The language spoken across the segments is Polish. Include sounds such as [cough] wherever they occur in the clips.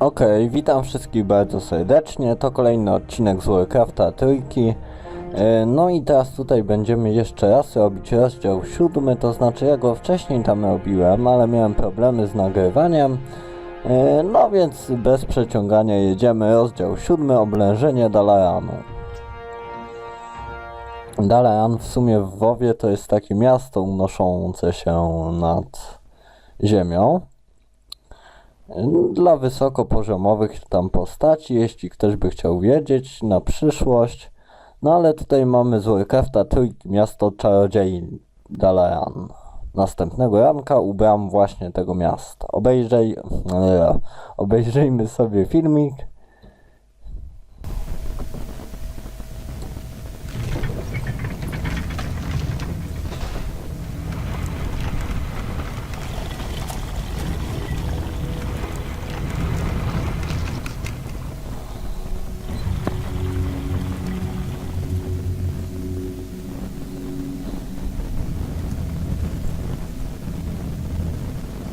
Okej, witam wszystkich bardzo serdecznie. To kolejny odcinek z Warcrafta trójki. E, No i teraz tutaj będziemy jeszcze raz robić rozdział siódmy, to znaczy ja go wcześniej tam robiłem, ale miałem problemy z nagrywaniem. E, No więc bez przeciągania jedziemy. Rozdział siódmy, oblężenie Dalaranu. Dalaran w sumie w WoWie to jest takie miasto unoszące się nad ziemią dla wysokopoziomowych tam postaci, jeśli ktoś by chciał wiedzieć na przyszłość. No ale tutaj mamy z Warcrafta trójki miasto czarodziei Dalaran. Następnego ranka u bram właśnie tego miasta. Obejrzej, e, obejrzyjmy sobie filmik.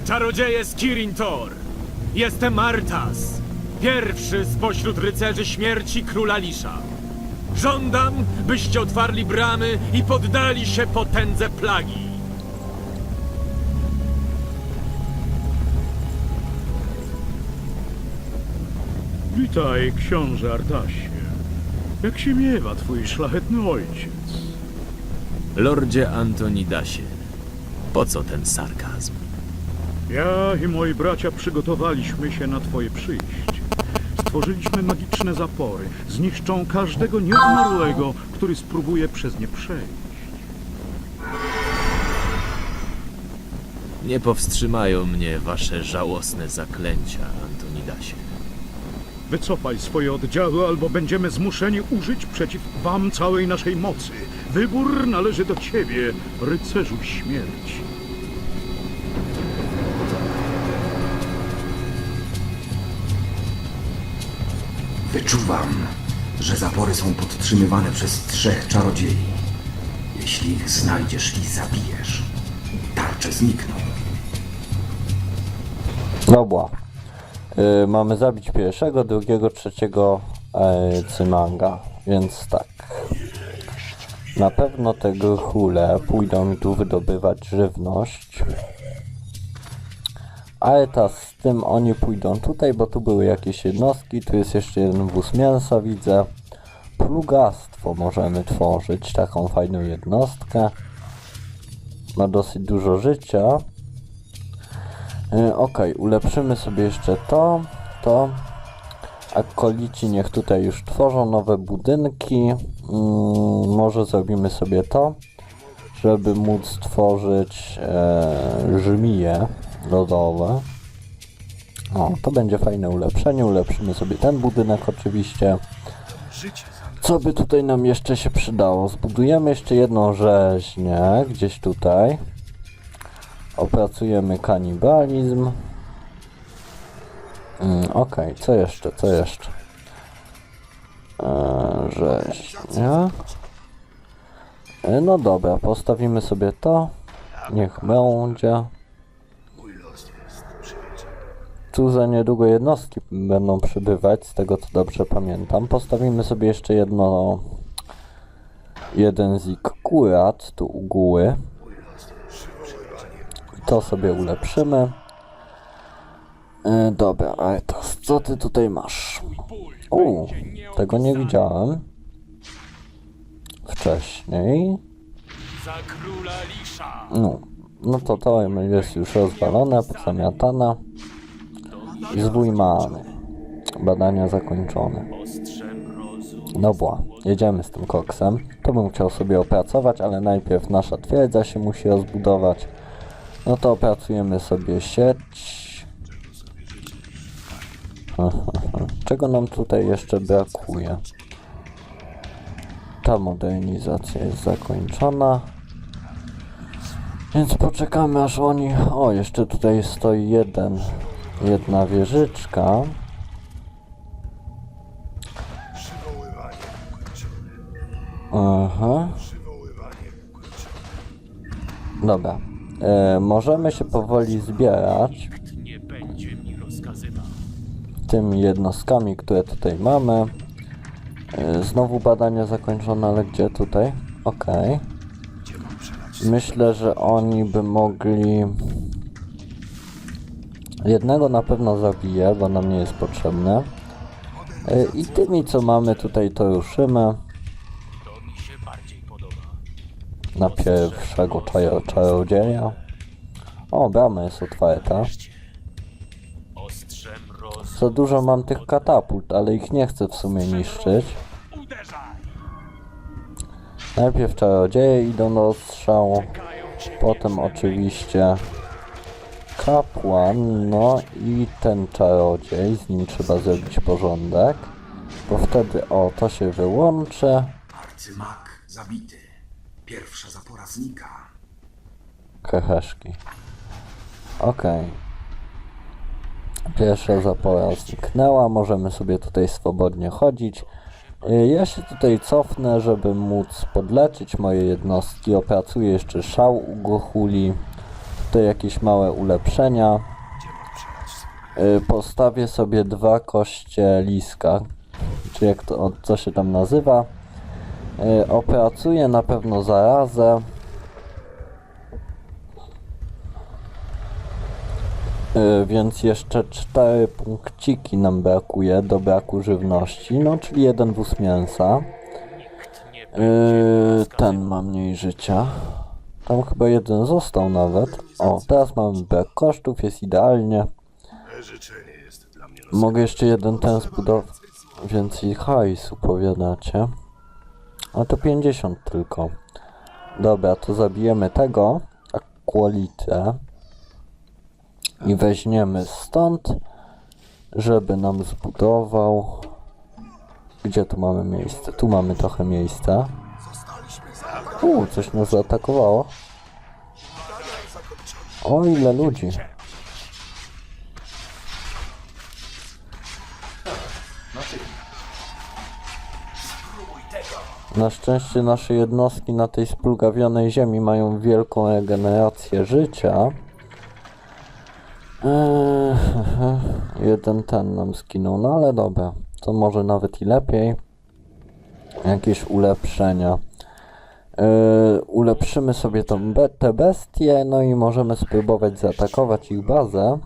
Czarodzieje z Kirin Tor. Jestem Artas, pierwszy spośród rycerzy śmierci króla Lisza. Żądam, byście otwarli bramy i poddali się potędze plagi. Witaj, książę Artasie. Jak się miewa twój szlachetny ojciec? Lordzie Antonidasie, po co ten sarkazm? Ja i moi bracia przygotowaliśmy się na twoje przyjście. Stworzyliśmy magiczne zapory. Zniszczą każdego nieumarłego, który spróbuje przez nie przejść. Nie powstrzymają mnie wasze żałosne zaklęcia, Antonidasie. Wycofaj swoje oddziały, albo będziemy zmuszeni użyć przeciw wam całej naszej mocy. Wybór należy do ciebie, rycerzu śmierci. Wyczuwam, że zapory są podtrzymywane przez trzech czarodziei. Jeśli ich znajdziesz i zabijesz, tarcze znikną. Dobra. Y, mamy zabić pierwszego, drugiego, trzeciego e, cymanga. Więc tak. Na pewno te gruchule pójdą mi tu wydobywać żywność. Ale teraz z tym oni pójdą tutaj, bo tu były jakieś jednostki. Tu jest jeszcze jeden wóz mięsa, widzę. Plugastwo możemy tworzyć, taką fajną jednostkę. Ma dosyć dużo życia. E, Okej, ulepszymy sobie jeszcze to, to. Akolici niech tutaj już tworzą nowe budynki. Mm, może zrobimy sobie to, żeby móc tworzyć e, żmije lodowe. O, to będzie fajne ulepszenie. Ulepszymy sobie ten budynek oczywiście. Co by tutaj nam jeszcze się przydało? Zbudujemy jeszcze jedną rzeźnię gdzieś tutaj. Opracujemy kanibalizm. Mm, Okej, co jeszcze, co jeszcze? Eee, rzeźnia. E, no dobra, postawimy sobie to. Niech będzie. Tu za niedługo jednostki będą przybywać, z tego co dobrze pamiętam. Postawimy sobie jeszcze jedno... Jeden zik kurat, tu u góry. To sobie ulepszymy. E, dobra, Artas, co ty tutaj masz? U, tego nie widziałem. Wcześniej. No, no to to jest już rozwalone, pozamiatane. I zwój mamy. Badania zakończone. Dobra, jedziemy z tym koksem. To bym chciał sobie opracować, ale najpierw nasza twierdza się musi rozbudować. No to opracujemy sobie sieć. [laughs] Czego nam tutaj jeszcze brakuje? Ta modernizacja jest zakończona. Więc poczekamy aż oni... O, jeszcze tutaj stoi jeden... Jedna wieżyczka. Aha. Dobra. E, możemy się powoli zbierać. Tymi jednostkami, które tutaj mamy. Y, Znowu badania zakończone, ale gdzie tutaj? Okej. Myślę, że oni by mogli... Jednego na pewno zabiję, bo nam nie jest potrzebne. Y, I tymi, co mamy tutaj, to ruszymy. Na pierwszego czarodzieja. O, brama jest otwarta. Za dużo mam tych katapult, ale ich nie chcę w sumie niszczyć. Najpierw czarodzieje idą do strzału, potem oczywiście kapłan, no i ten czarodziej, z nim trzeba zrobić porządek, bo wtedy o, to się wyłączy. Arcymak zabity. Pierwsza zapora znika. Heheszki. Okej. Pierwsza zapora zniknęła, możemy sobie tutaj swobodnie chodzić. Y, Ja się tutaj cofnę, żeby móc podleczyć moje jednostki. Opracuję jeszcze szał u Gohuli. Tutaj jakieś małe ulepszenia. Y, Postawię sobie dwa koście liska, czy jak to, co się tam nazywa. Y, Opracuję na pewno zarazę. Y, Więc jeszcze cztery punkciki nam brakuje do braku żywności, no czyli jeden wóz mięsa. Ten ma mniej życia. Tam chyba jeden został nawet. O, teraz mamy brak kosztów, jest idealnie. Mogę jeszcze jeden ten zbudować. Więcej hajsu powiadacie. A to 50 tylko. Dobra, to zabijemy tego. Aqualitę i weźmiemy stąd, żeby nam zbudował. Gdzie tu mamy miejsce? Tu mamy trochę miejsca. U, coś nas zaatakowało. O, ile ludzi. Na szczęście nasze jednostki na tej splugawionej ziemi mają wielką regenerację życia. Eee, jeden ten nam skinął, no ale dobra. To może nawet i lepiej. Jakieś ulepszenia. Eee, ulepszymy sobie tą be te bestie, no i możemy spróbować zaatakować ich bazę.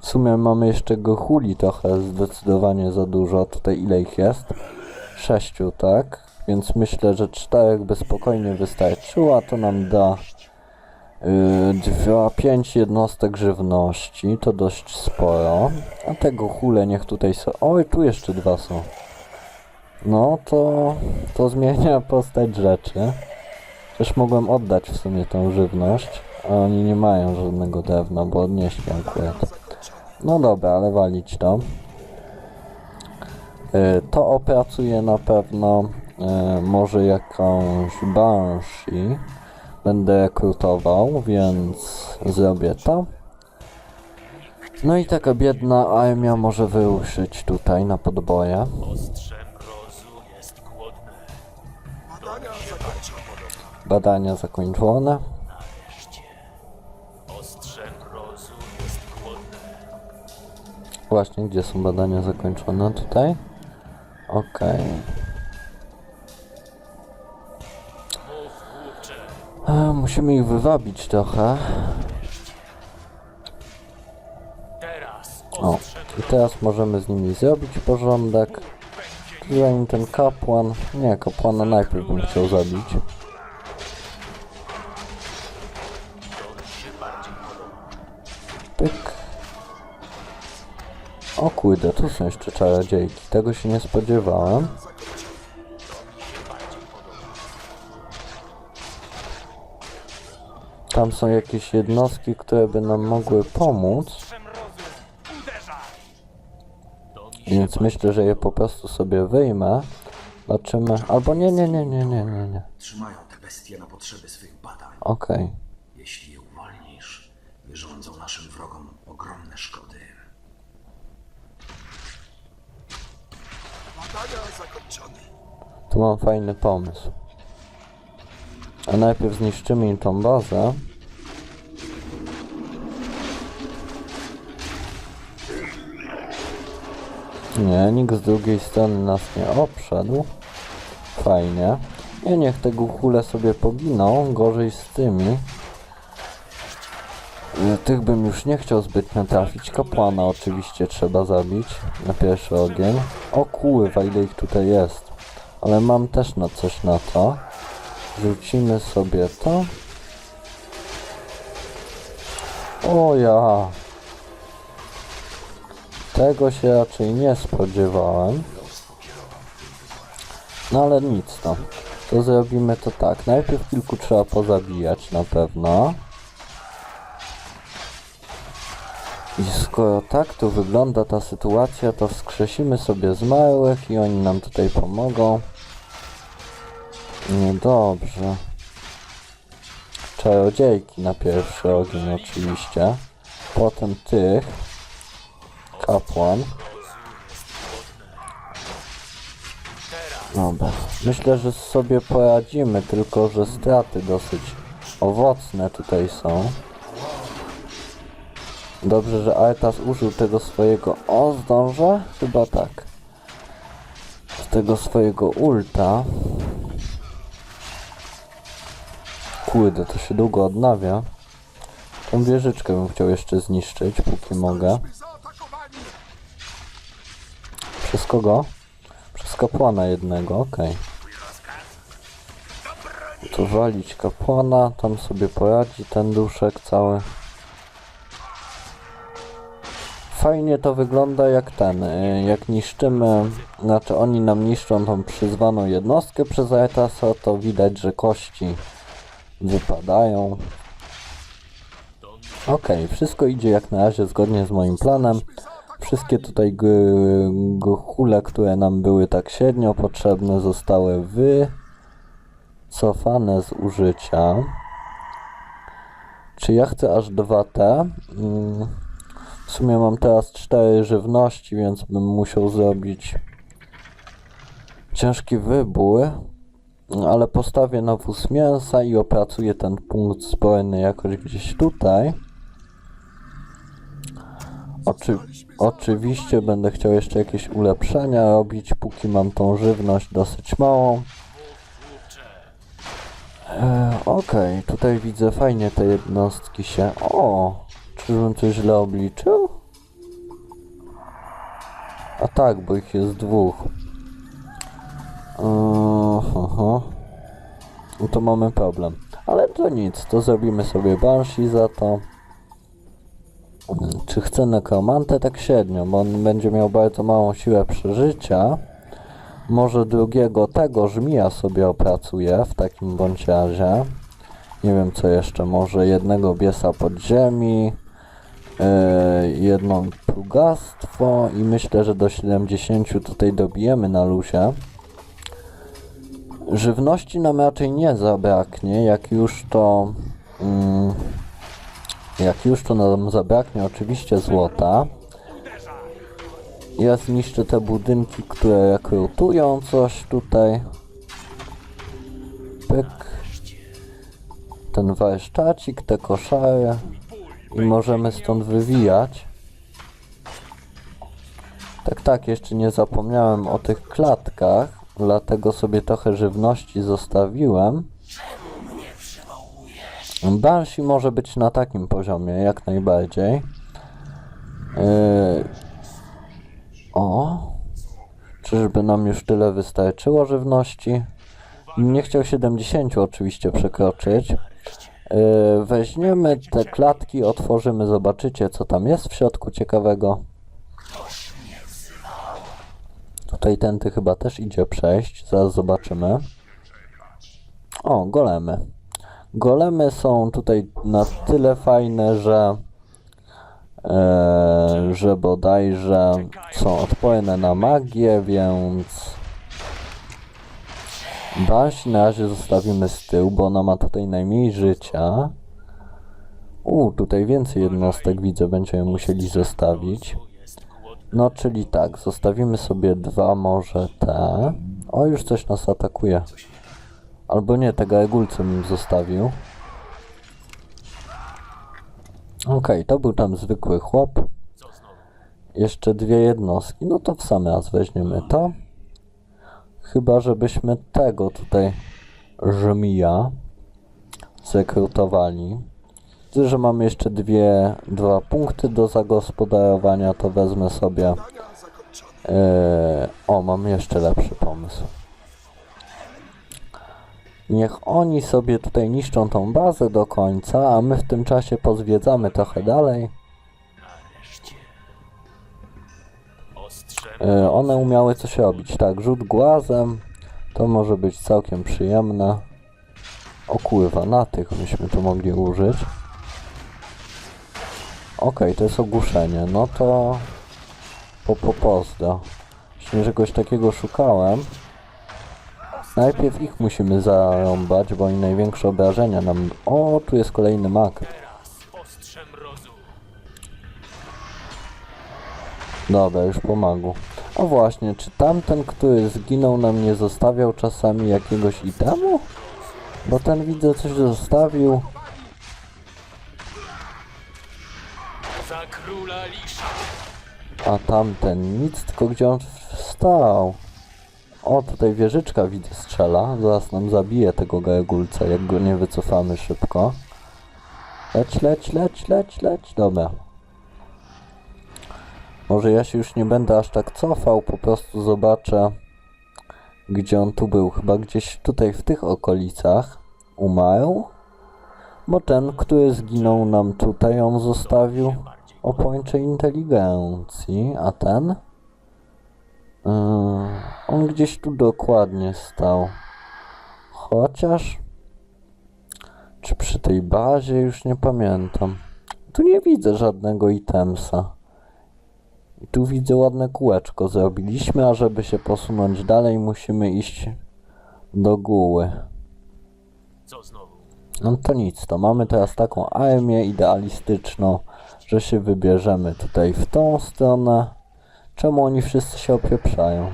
W sumie mamy jeszcze gohuli trochę, zdecydowanie za dużo. Tutaj ile ich jest? Sześciu, tak? Więc myślę, że czterech by spokojnie wystarczyło, a to nam da Yy, dwa, pięć jednostek żywności, to dość sporo. A tego hule niech tutaj są. Oj, tu jeszcze dwa są. No to, to zmienia postać rzeczy. Też mogłem oddać w sumie tą żywność, a oni nie mają żadnego drewna, bo odnieśli akurat. No dobra, ale walić to. Yy, to opracuję na pewno. Yy, może jakąś Banshee będę rekrutował, więc zrobię to. No i taka biedna armia może wyruszyć tutaj na podboje. Badania zakończone. Właśnie, gdzie są badania zakończone? Tutaj? Okej. E, Musimy ich wywabić trochę. O, i teraz możemy z nimi zrobić porządek. Zanim ten kapłan... Nie, kapłana najpierw bym chciał zabić. O kurde, tu są jeszcze czarodziejki. Tego się nie spodziewałem. Tam są jakieś jednostki, które by nam mogły pomóc. Więc myślę, że je po prostu sobie wyjmę. Zobaczymy. Albo nie, nie, nie, nie, nie, nie, nie. Trzymają te bestie na potrzeby swych badań. Okej. Jeśli je uwolnisz, wyrządzą naszym wrogom ogromne szkody. Tu mam fajny pomysł. A najpierw zniszczymy im tą bazę. Nie, nikt z drugiej strony nas nie obszedł. Fajnie. Nie, niech te guchule sobie poginą, gorzej z tymi. Y, Tych bym już nie chciał zbytnio trafić. Kapłana oczywiście trzeba zabić na pierwszy ogień. O kurwa, ile ich tutaj jest. Ale mam też na coś na to. Rzucimy sobie to. O ja. Tego się raczej nie spodziewałem. No ale nic no. To zrobimy to tak. Najpierw kilku trzeba pozabijać na pewno. Skoro tak tu wygląda ta sytuacja, to wskrzesimy sobie zmarłych i oni nam tutaj pomogą. No dobrze. Czarodziejki na pierwszy ogień oczywiście. Potem tych. Kapłan. Dobra. Myślę, że sobie poradzimy, tylko że straty dosyć owocne tutaj są. Dobrze, że Artas użył tego swojego... O, zdążę? Chyba tak. Z tego swojego ulta. Kurde, to się długo odnawia. Tą wieżyczkę bym chciał jeszcze zniszczyć, póki mogę. Przez kogo? Przez kapłana jednego, okej. To walić kapłana, tam sobie poradzi ten duszek cały. Fajnie to wygląda jak ten, y, jak niszczymy, znaczy oni nam niszczą tą przyzwaną jednostkę przez Aetasa, to widać, że kości wypadają. Okej, wszystko idzie jak na razie zgodnie z moim planem. Wszystkie tutaj guchule, które nam były tak średnio potrzebne, zostały wycofane z użycia. Czy ja chcę aż 2T? Mm, w sumie mam teraz 4 żywności, więc bym musiał zrobić ciężki wybór. Ale postawię na wóz mięsa i opracuję ten punkt zbrojny jakoś gdzieś tutaj. Oczy, oczywiście będę chciał jeszcze jakieś ulepszenia robić, póki mam tą żywność dosyć małą. E, Okej, tutaj widzę fajnie te jednostki się... O! Czyżbym coś źle obliczył? Tak, bo ich jest dwóch. No to mamy problem. Ale to nic, to zrobimy sobie Banshee za to. Czy chcę nekromantę? Tak średnio, bo on będzie miał bardzo małą siłę przeżycia. Może drugiego tego żmija sobie opracuję w takim bądź razie. Nie wiem co jeszcze, może jednego biesa podziemi, yy, jedno plugastwo i myślę, że do 70 tutaj dobijemy na luzie. Żywności nam raczej nie zabraknie, jak już to... Mm, jak już to nam zabraknie oczywiście złota. Ja zniszczę te budynki, które rekrutują coś tutaj. Pyk. Ten warsztacik, te koszary. I możemy stąd wywijać. Tak, tak, jeszcze nie zapomniałem o tych klatkach, dlatego sobie trochę żywności zostawiłem. Banshee może być na takim poziomie, jak najbardziej. Yy... O! Czyżby nam już tyle wystarczyło żywności? Nie chciał 70 oczywiście przekroczyć. Yy, weźmiemy te klatki, otworzymy, zobaczycie co tam jest w środku ciekawego. Tutaj tęty chyba też idzie przejść, zaraz zobaczymy. O, golemy. Golemy są tutaj na tyle fajne, że e, że bodajże są odporne na magię, więc Banshee na razie zostawimy z tyłu, bo ona ma tutaj najmniej życia. U, tutaj więcej jednostek widzę, będziemy musieli zostawić. No, czyli tak, zostawimy sobie dwa może te. O, już coś nas atakuje. Albo nie, tego egulce bym zostawił. Okej, to był tam zwykły chłop. jeszcze dwie jednostki. No to w sam raz weźmiemy to. Chyba, żebyśmy tego tutaj żmija zrekrutowali. Że mamy jeszcze dwie, dwa punkty do zagospodarowania, to wezmę sobie. Eee, o, mam jeszcze lepszy pomysł. Niech oni sobie tutaj niszczą tą bazę do końca, a my w tym czasie pozwiedzamy trochę dalej. E, one umiały coś robić, tak, rzut głazem, to może być całkiem przyjemne. O kurwa, na tych myśmy to mogli użyć. Okej, to jest ogłuszenie, no to... Po, po pozdro. Właśnie czegoś takiego szukałem. Najpierw ich musimy zarąbać, bo oni największe obrażenia nam... O, tu jest kolejny mak. Dobra, już pomagu. A właśnie, czy tamten, który zginął nam nie zostawiał czasami jakiegoś itemu? Bo ten widzę coś zostawił. Za króla Lisza! A tamten nic, tylko gdzie on wstał? O, tutaj wieżyczka widzę strzela. Zaraz nam zabije tego gargulca, jak go nie wycofamy szybko. Leć, leć, leć, leć, leć. Dobra. Może ja się już nie będę aż tak cofał, po prostu zobaczę, gdzie on tu był. Chyba gdzieś tutaj w tych okolicach umarł. Bo ten, który zginął nam tutaj, on zostawił o pończe inteligencji, a ten? Yy, on gdzieś tu dokładnie stał. Chociaż... Czy przy tej bazie? Już nie pamiętam. Tu nie widzę żadnego itemsa. I tu widzę ładne kółeczko zrobiliśmy, a żeby się posunąć dalej musimy iść do góry. Co znowu? No to nic, to mamy teraz taką armię idealistyczną, że się wybierzemy tutaj w tą stronę. Czemu oni wszyscy się opieprzają?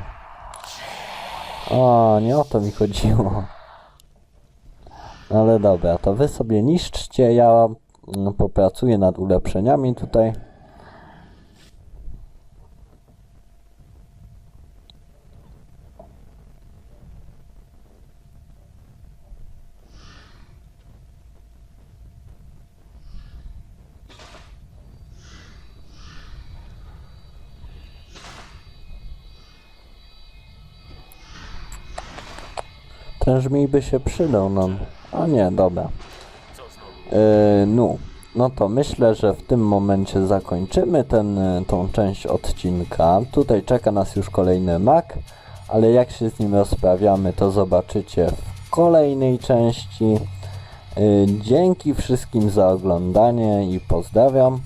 A, nie o to mi chodziło. Ale dobra, to wy sobie niszczcie, ja mm, popracuję nad ulepszeniami tutaj. Ten żmij by się przydał nam. A nie, dobra. Yy, no. No to myślę, że w tym momencie zakończymy ten, y, tą część odcinka. Tutaj czeka nas już kolejny mak, ale jak się z nim rozprawiamy, to zobaczycie w kolejnej części. Yy, dzięki wszystkim za oglądanie i pozdrawiam.